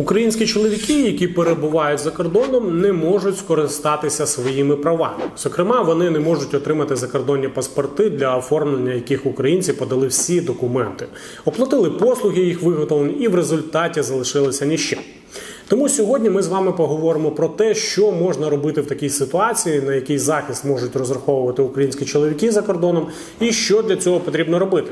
Українські чоловіки, які перебувають за кордоном, не можуть скористатися своїми правами. Зокрема, вони не можуть отримати закордонні паспорти, для оформлення яких українці подали всі документи, оплатили послуги їх виготовлення і в результаті залишилися ні. Тому сьогодні ми з вами поговоримо про те, що можна робити в такій ситуації, на який захист можуть розраховувати українські чоловіки за кордоном, і що для цього потрібно робити.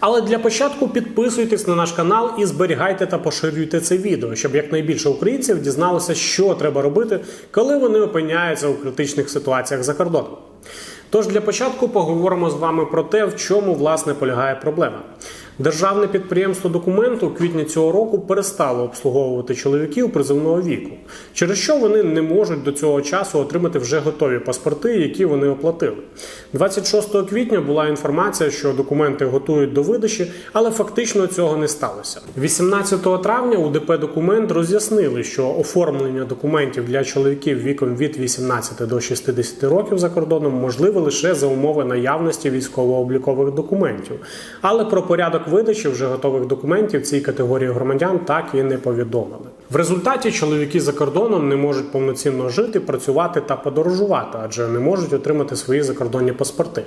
Але для початку підписуйтесь на наш канал і зберігайте та поширюйте це відео, щоб якнайбільше українців дізналося, що треба робити, коли вони опиняються у критичних ситуаціях за кордоном. Тож для початку поговоримо з вами про те, в чому власне полягає проблема. Державне підприємство документу у квітні цього року перестало обслуговувати чоловіків призовного віку, через що вони не можуть до цього часу отримати вже готові паспорти, які вони оплатили. 26 квітня була інформація, що документи готують до видачі, але фактично цього не сталося. 18 травня у ДП документ роз'яснили, що оформлення документів для чоловіків віком від 18 до 60 років за кордоном можливе лише за умови наявності військово-облікових документів. Але про порядок видачі вже готових документів цій категорії громадян так і не повідомили. В результаті чоловіки за кордоном не можуть повноцінно жити, працювати та подорожувати, адже не можуть отримати свої закордонні паспорти.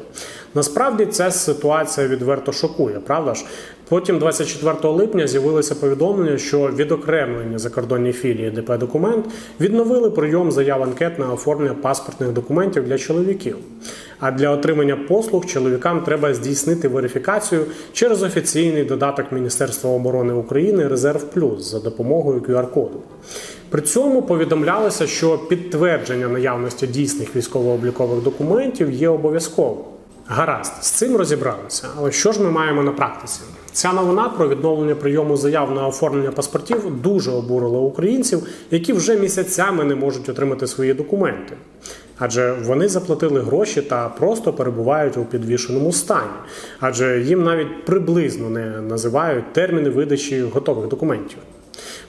Насправді ця ситуація відверто шокує, правда ж? Потім, 24 липня, з'явилося повідомлення, що відокремлені закордонні філії ДП документ відновили прийом заяв анкет на оформлення паспортних документів для чоловіків. А для отримання послуг чоловікам треба здійснити верифікацію через офіційний додаток Міністерства оборони України Резерв Плюс за допомогою QR-коду. При цьому повідомлялося, що підтвердження наявності дійсних військово-облікових документів є обов'язковим. Гаразд, з цим розібралися. Але що ж ми маємо на практиці? Ця новина про відновлення прийому заяв на оформлення паспортів дуже обурила українців, які вже місяцями не можуть отримати свої документи. Адже вони заплатили гроші та просто перебувають у підвішеному стані, адже їм навіть приблизно не називають терміни видачі готових документів.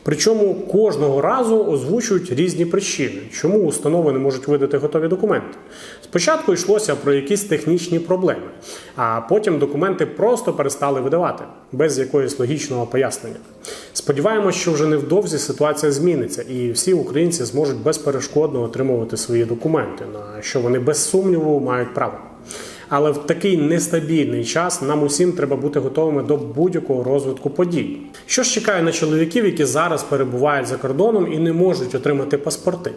Причому кожного разу озвучують різні причини, чому установи не можуть видати готові документи. Спочатку йшлося про якісь технічні проблеми, а потім документи просто перестали видавати без якоїсь логічного пояснення. Сподіваємось, що вже невдовзі ситуація зміниться, і всі українці зможуть безперешкодно отримувати свої документи, на що вони без сумніву мають право. Але в такий нестабільний час нам усім треба бути готовими до будь-якого розвитку подій. Що ж чекає на чоловіків, які зараз перебувають за кордоном і не можуть отримати паспорти?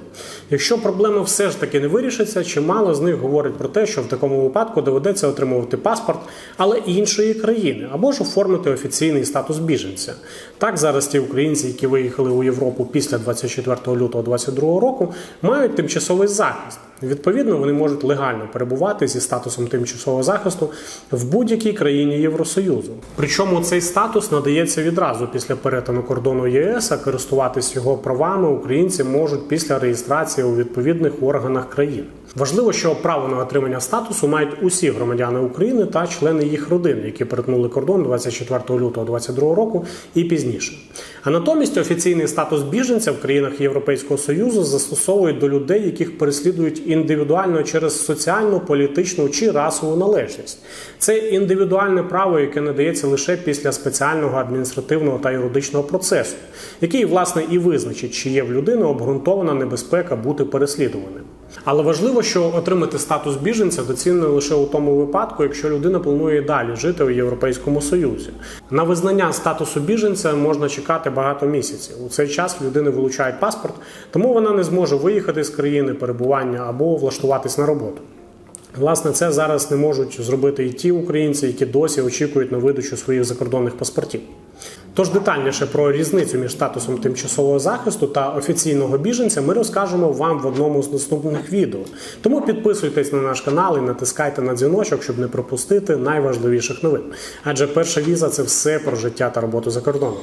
Якщо проблема все ж таки не вирішиться, чимало з них говорить про те, що в такому випадку доведеться отримувати паспорт, але іншої країни, або ж оформити офіційний статус біженця. Так зараз ті українці, які виїхали у Європу після 24 лютого 2022 року, мають тимчасовий захист. Відповідно, вони можуть легально перебувати зі статусом тимчасового захисту в будь-якій країні Євросоюзу. Причому цей статус надається відразу після перетину кордону ЄС, а користуватись його правами українці можуть після реєстрації у відповідних органах країни. Важливо, що право на отримання статусу мають усі громадяни України та члени їх родин, які перетнули кордон 24 лютого 2022 року і пізніше. А натомість офіційний статус біженця в країнах Європейського союзу застосовують до людей, яких переслідують індивідуально через соціальну, політичну чи расову належність. Це індивідуальне право, яке надається лише після спеціального адміністративного та юридичного процесу, який власне і визначить, чи є в людини обґрунтована небезпека бути переслідуваним. Але важливо, що отримати статус біженця доцільно лише у тому випадку, якщо людина планує далі жити у Європейському Союзі. На визнання статусу біженця можна чекати багато місяців. У цей час людини вилучають паспорт, тому вона не зможе виїхати з країни перебування або влаштуватись на роботу. Власне, це зараз не можуть зробити і ті українці, які досі очікують на видачу своїх закордонних паспортів. Тож детальніше про різницю між статусом тимчасового захисту та офіційного біженця ми розкажемо вам в одному з наступних відео. Тому підписуйтесь на наш канал і натискайте на дзвіночок, щоб не пропустити найважливіших новин. Адже перша віза це все про життя та роботу за кордоном.